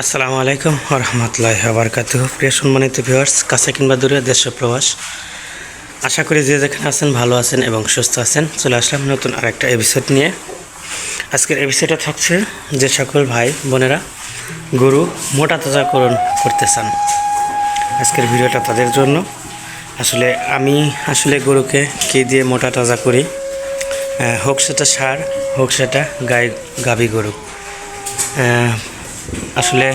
আসসালামু আলাইকুম রহমতুল্লাহ আবরকাত প্রিয় সম্মানিত ভিউয়ার্স কাছে কিংবা দূরে দেশ প্রবাস আশা করি যে যেখানে আছেন ভালো আছেন এবং সুস্থ আছেন। চলে আসলাম নতুন আরেকটা এপিসোড নিয়ে। আজকের এপিসোডে থাকছে যে সকল ভাই, বোনেরা, গরু মোটা তাজাকরণ করতে চান। আজকের ভিডিওটা তাদের জন্য। আসলে আমি আসলে গরুকে কী দিয়ে মোটা তাজা করি? হোক সেটা সার, হোক সেটা গাই, গাভী গরু। আসলে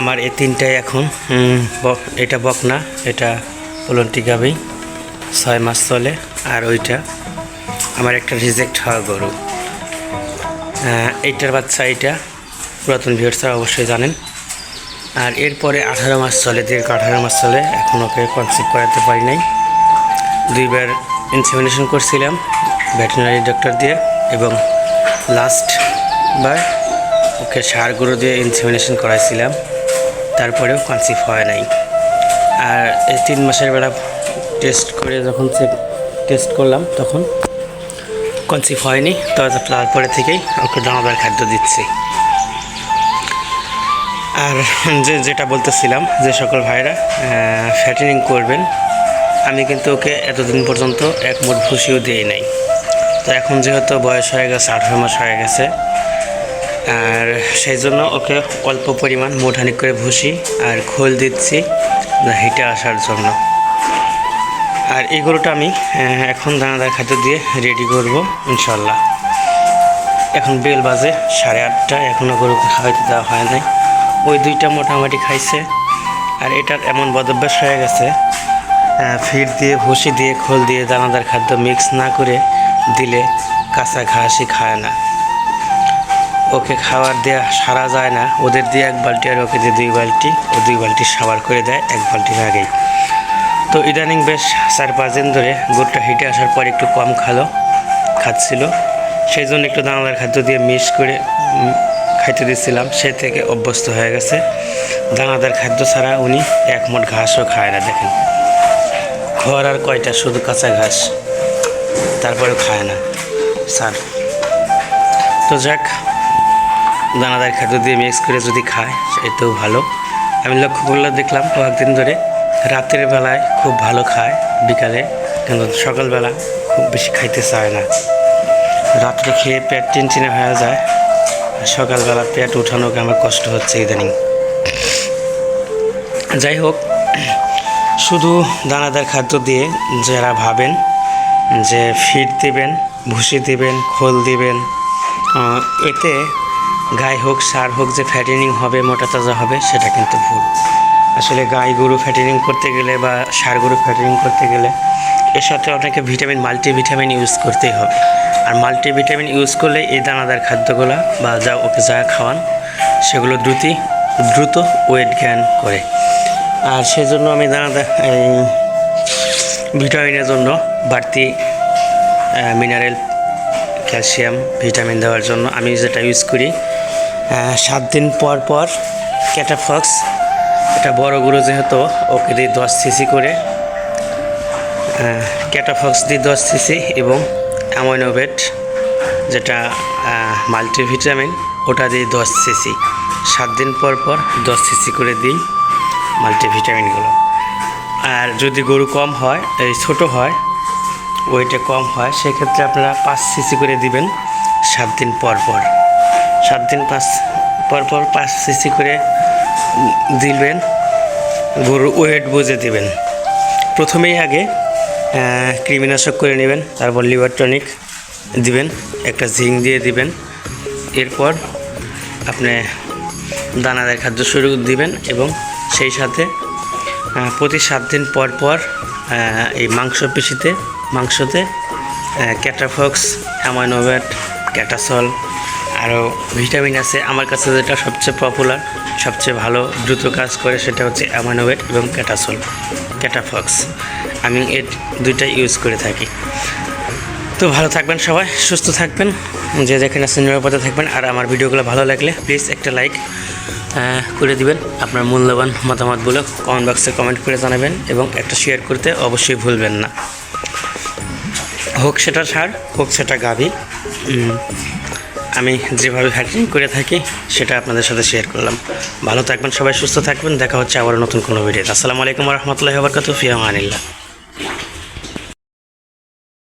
আমার এই তিনটাই এখন এটা বকনা, এটা পোলন্টি গাবি ছয় মাস চলে, আর ওইটা আমার একটা রিজেক্ট হওয়া গরু। এইটার বাচ্চা এইটা, পুরাতন ভিউয়ার্সরা অবশ্যই জানেন। আর এরপরে আঠারো মাস চলে, দীর্ঘ আঠারো মাস চলে, এখন ওকে কনসিভ করাতে পারি নাই। দুইবার ইনসেমিনেশন করছিলাম ভেটেরিনারি ডক্টর দিয়ে, এবং লাস্ট বার ওকে সার গরু দিয়ে ইনসেমিনেশন করাইছিলাম। তারপরেও কনসিভ হয় নাই। আর এই তিন মাসের বেলা টেস্ট করে যখন টেস্ট করলাম, তখন কনসিভ হয়নি। তারপরে থেকেই ওকে দানাদার খাদ্য দিচ্ছি। আর যে, যেটা বলতেছিলাম, যে সকল ভাইরা ফ্যাটেনিং করবেন, আমি কিন্তু ওকে এতদিন পর্যন্ত এক মোট ভুসিও দিই নাই। তো এখন যেহেতু বয়স হয়ে গেছে, আঠারো মাস হয়ে গেছে আর সেই জন্য ওকে অল্প পরিমাণ মোটানি করে ভুসি আর খোল দিচ্ছি হেঁটে আসার জন্য। আর এই গরুটা আমি এখন দানাদার খাদ্য দিয়ে রেডি করব, ইনশাল্লাহ। এখন বেল বাজে, সাড়ে আটটা এখনও গরুকে খাওয়াইতে দেওয়া হয় নাই। ওই দুইটা মোটামুটি খাইছে। আর এটার এমন বদভ্যাস হয়ে গেছে ফিড দিয়ে ভুসি দিয়ে, খোল দিয়ে দানাদার খাদ্য মিক্স না করে দিলে কাঁচা ঘাসই খায় না। ওকে খাবার দেওয়া সারা যায় না। ওদের দিয়ে এক বালতি আর ওকে দিয়ে দুই বালতি। ও দুই বালতি সাবার করে দেয়, এক বালতির আগেই। তো ইদানিং বেশ চার পাঁচ দিন ধরে গরুটা হিটে আসার পর একটু কম খালো, খাচ্ছিল। সেই জন্য একটু দানাদার খাদ্য দিয়ে মিক্স করে খাইতে দিচ্ছিলাম। সে থেকে অভ্যস্ত হয়ে গেছে। দানাদার খাদ্য ছাড়া উনি এক মোট ঘাসও খায় না, দেখেন। খড় আর কয়টা? শুধু কাঁচা ঘাস। তারপরেও খায় না। স্যার। তো যাক দানাদার খাদ্য দিয়ে মিক্স করে যদি খায় এতেও ভালো। আমি লক্ষ্য করলে দেখলাম কয়েকদিন ধরে রাতের বেলায় খুব ভালো খায়, বিকালে কিন্তু সকালবেলা খুব বেশি খাইতে চায় না। রাত্রে খেয়ে পেট টিনচিনে হয়ে যায়, আর সকালবেলা পেট উঠানোকে আমার কষ্ট হচ্ছে ইদানিং। যাই হোক, শুধু দানাদার খাদ্য দিয়ে যারা ভাবেন যে ফিড দেবেন, ভুসি দেবেন, খোল দেবেন এতে গায়ে হোক, সার হোক, যে ফ্যাটেনিং হবে, মোটা তাজা হবে, সেটা কিন্তু ভুল। আসলে গাই গরু ফ্যাটেনিং করতে গেলে বা সার গরু ফ্যাটেনিং করতে গেলে এর সাথে আপনাকে ভিটামিন মাল্টিভিটামিন ইউজ করতেই হবে। আর মাল্টিভিটামিন ইউজ করলে এই দানাদার খাদ্যগুলো বা যা ওকে যা খাওয়ান, সেগুলো দ্রুতই দ্রুত ওয়েট জ্ঞান করে। আর সেজন্য আমি দানাদার ভিটামিনের জন্য বাড়তি মিনারেল ক্যালসিয়াম ভিটামিন দেওয়ার জন্য আমি যেটা ইউজ করি সাত দিন পর পর ক্যাটাফক্স এটা বড় গরু যেহেতু, ওকে দিই দশ সিসি করে ক্যাটাফক্স দিই দশ সিসি এবং অ্যামোনোভেট যেটা মাল্টিভিটামিন ওটা দিই দশ সিসি সাত দিন পর পর দশ সিসি করে দিই মাল্টিভিটামিনগুলো আর যদি গরু কম হয়, এই ছোটো হয় ওয়েটে কম হয়, সেক্ষেত্রে আপনারা পাঁচ সিসি করে দিবেন সাত দিন পর পর। সাত দিন পাঁচ পর পর পাঁচ সিসি করে দিবেন, গরুর ওয়েট বুঝে দিবেন। প্রথমেই আগে কৃমিনাশক করে নেবেন, তারপর লিভার টনিক দিবেন, একটা জিঙ্ক দিয়ে দিবেন। এরপর আপনি দানাদার খাদ্য শুরু দিবেন এবং সেই সাথে প্রতি সাত দিন পর পর এই মাংস পেশিতে মাংসতে ক্যাটাফক্স অ্যামাইনোভেট ক্যাটাসল আরও ভিটামিন আছে। আমার কাছে যেটা সবচেয়ে পপুলার সবচেয়ে ভালো, দ্রুত কাজ করে সেটা হচ্ছে অ্যামাইনোভেট এবং ক্যাটাসল ক্যাটাফক্স আমি এর দুইটা ইউজ করে থাকি। তো ভালো থাকবেন সবাই, সুস্থ থাকবেন, যে যেখানে আছেন নিরাপদে থাকবেন। আর আমার ভিডিওগুলো ভালো লাগলে প্লিজ একটা লাইক করে দিবেন। আপনার মূল্যবান মতামতগুলো কমেন্ট বক্সে কমেন্ট করে জানাবেন এবং একটা শেয়ার করতে অবশ্যই ভুলবেন না। হোক সেটা সার, হোক সেটা গাভী। আমি যেভাবে হ্যাকিং করে থাকি, সেটা আপনাদের সাথে শেয়ার করলাম। ভালো থাকবেন, সবাই সুস্থ থাকবেন। দেখা হচ্ছে আবার নতুন কোনো ভিডিও আসসালামু আলাইকুম রহমতুল্লাহ বরকাত ফিয়া আনিল্লাহ